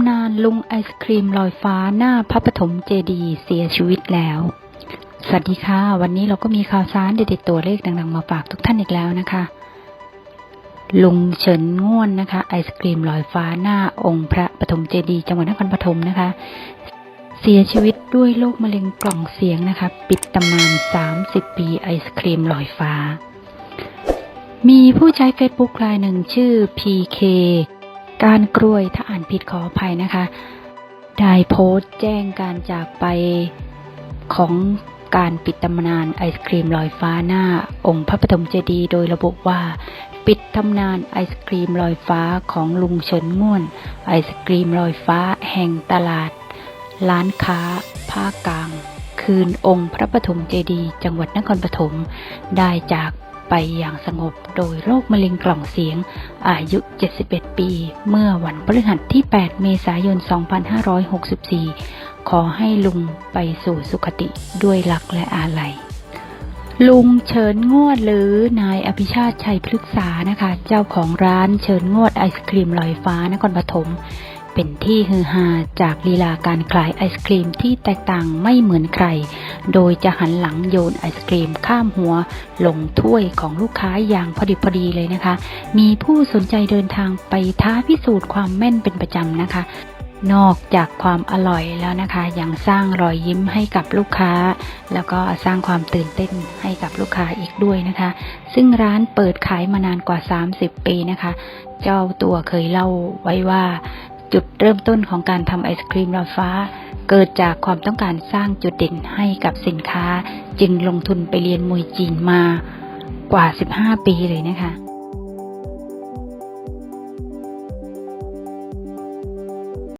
ำนานลุงไอศครีมลอยฟ้าหน้าพระปฐมเจดีเสียชีวิตแล้ว สวัสดีค่ะ วันนี้เราก็มีข่าวสารเด็ดๆตัวเลขดังๆมาฝากทุกท่านอีกแล้วนะคะ ลุงเฉินง่วนนะคะ ไอศครีมลอยฟ้าหน้าองค์พระปฐมเจดี จังหวัดนครปฐมนะคะ เสียชีวิตด้วยโรคมะเร็งกล่องเสียงนะคะ ปิดตำนาน 30 ปีไอศครีมลอยฟ้า มีผู้ใช้ Facebook รายหนึ่งชื่อ PK การกล้วยถ้าอ่านผิดขออภัยนะคะ ได้โพสต์แจ้งการจากไปของการปิดตำนานไอศครีมลอยฟ้าหน้า องค์พระปฐมเจดีย์โดยระบุว่า ปิดตำนานไอศครีมลอยฟ้าของลุงเฉินง่วน ไอศครีมลอยฟ้าแห่งตลาด ร้านค้า ภาคกลาง คืนองค์พระปฐมเจดีย์จังหวัดนครปฐมได้จาก ไปอย่างสงบโดยโรคมะเร็งกล่องเสียง อายุ 71 ปี เมื่อวันพฤหัสที่ 8 เมษายน 2564 ขอให้ลุงไปสู่สุคติด้วยรักและอาลัยลุงเฉินงวดหรือนายอภิชาติชัยพฤกษานะคะ เจ้าของร้านเฉินงวดไอศครีมลอยฟ้านครปฐม เป็นที่ฮือฮาจากลีลาการขายไอศครีมที่แตกต่างไม่เหมือนใคร โดยจะหันหลังโยนไอศครีมข้ามหัว ลงถ้วยของลูกค้าอย่างพอดิบพอดีเลยนะคะ มีผู้สนใจเดินทางไปท้าพิสูจน์ความแม่นเป็นประจำนะคะนอกจากความอร่อยแล้วนะคะ ยังสร้างรอยยิ้มให้กับลูกค้า แล้วก็สร้างความตื่นเต้นให้กับลูกค้าอีกด้วยนะคะ ซึ่งร้านเปิดขายมานานกว่า 30 ปีนะคะ เจ้าตัวเคยเล่าไว้ว่า จุดเริ่มต้นของการทำไอศครีมลอยฟ้า เกิดจากความต้องการสร้างจุดเด่นให้กับสินค้า จึงลงทุนไปเรียนมวยจีนมากว่า 15 ปีเลยนะคะ